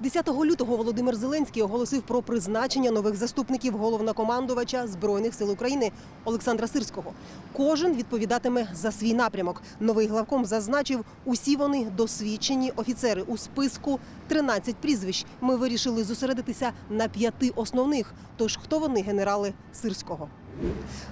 10 лютого Володимир Зеленський оголосив про призначення нових заступників головнокомандувача збройних сил України Олександра Сирського. Кожен відповідатиме за свій напрямок. Новий главком зазначив, усі вони досвідчені офіцери у списку 13 прізвищ. Ми вирішили зосередитися на п'яти основних. Тож хто вони генерали Сирського?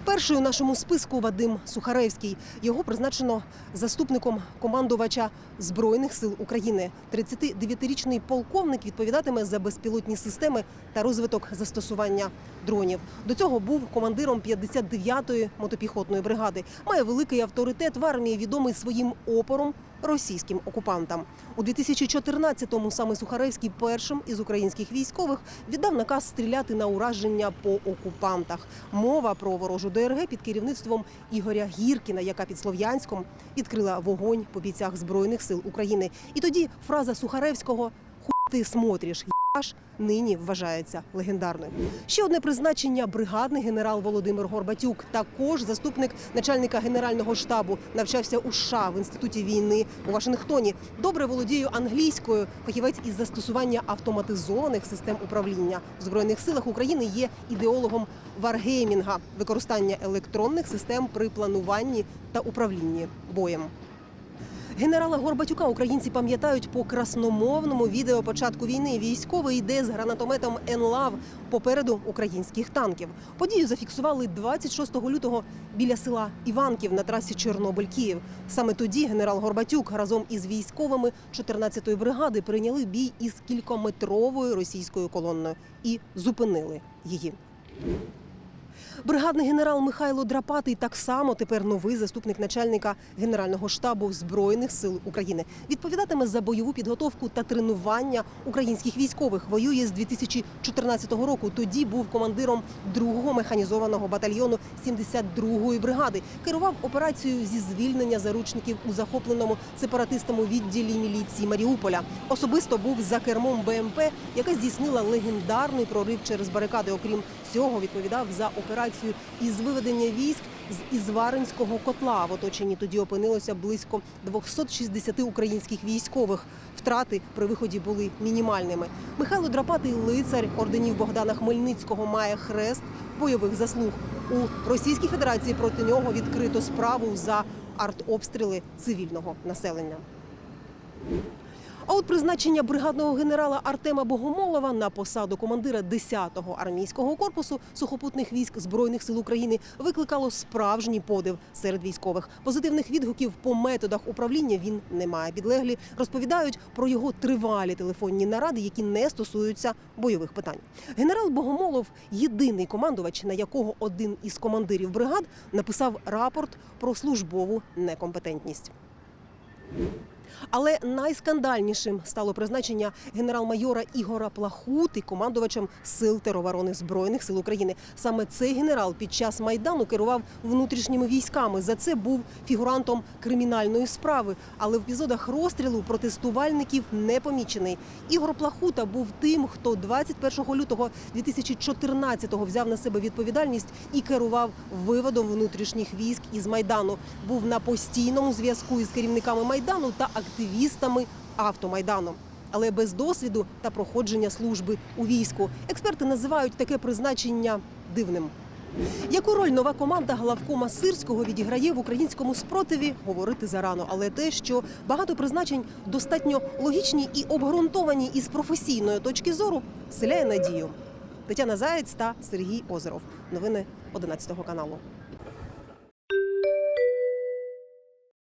Перший у нашому списку Вадим Сухаревський. Його призначено заступником командувача Збройних сил України. 39-річний полковник відповідатиме за безпілотні системи та розвиток застосування дронів. До цього був командиром 59-ї мотопіхотної бригади. Має великий авторитет в армії, відомий своїм опором російським окупантам. У 2014-му саме Сухаревський першим із українських військових віддав наказ стріляти на ураження по окупантах. Мова про ворожу ДРГ під керівництвом Ігоря Гіркіна, яка під Слов'янськом відкрила вогонь по бійцях збройних сил України. І тоді фраза Сухаревського «Хуй ти смотриш, єбаш» нині вважається легендарною. Ще одне призначення бригадний генерал Володимир Горбатюк, також заступник начальника генерального штабу, навчався у США в інституті війни у Вашингтоні. Добре володіє англійською. Фахівець із застосування автоматизованих систем управління в збройних силах України є ідеологом варгеймінга, використання електронних систем при плануванні та управлінні боєм. Генерала Горбатюка українці пам'ятають по красномовному відео початку війни. Військовий йде з гранатометом «Енлав» попереду українських танків. Подію зафіксували 26 лютого біля села Іванків на трасі Чорнобиль-Київ. Саме тоді генерал Горбатюк разом із військовими 14-ї бригади прийняли бій із кількометровою російською колонною і зупинили її. Бригадний генерал Михайло Драпатий так само тепер новий заступник начальника Генерального штабу Збройних сил України. Відповідатиме за бойову підготовку та тренування українських військових. Воює з 2014 року. Тоді був командиром 2-го механізованого батальйону 72-ї бригади. Керував операцією зі звільнення заручників у захопленому сепаратистами відділі міліції Маріуполя. Особисто був за кермом БМП, яка здійснила легендарний прорив через барикади. Окрім цього, відповідав за операцію із виведення військ з Ізваринського котла. В оточенні тоді опинилося близько 260 українських військових. Втрати при виході були мінімальними. Михайло Драпатий, лицар орденів Богдана Хмельницького, має хрест бойових заслуг. У Російській Федерації проти нього відкрито справу за артобстріли цивільного населення. А от призначення бригадного генерала Артема Богомолова на посаду командира 10-го армійського корпусу сухопутних військ збройних сил України викликало справжній подив серед військових. Позитивних відгуків по методах управління він не має. Підлеглі розповідають про його тривалі телефонні наради, які не стосуються бойових питань. Генерал Богомолов єдиний командувач, на якого один із командирів бригад написав рапорт про службову некомпетентність. Але найскандальнішим стало призначення генерал-майора Ігора Плахути командувачем сил тероборони збройних сил України. Саме цей генерал під час майдану керував внутрішніми військами. За це був фігурантом кримінальної справи. Але в епізодах розстрілу протестувальників не помічений. Ігор Плахута був тим, хто 21 лютого 2014-го взяв на себе відповідальність і керував виводом внутрішніх військ із майдану. Був на постійному зв'язку із керівниками майдану та активістами автомайдану. Але без досвіду та проходження служби у війську експерти називають таке призначення дивним. Яку роль нова команда главкома Сирського відіграє в українському спротиві, говорити зарано. Але те, що багато призначень достатньо логічні і обґрунтовані із професійної точки зору, вселяє надію. Тетяна Заєць та Сергій Озеров. Новини 11 каналу.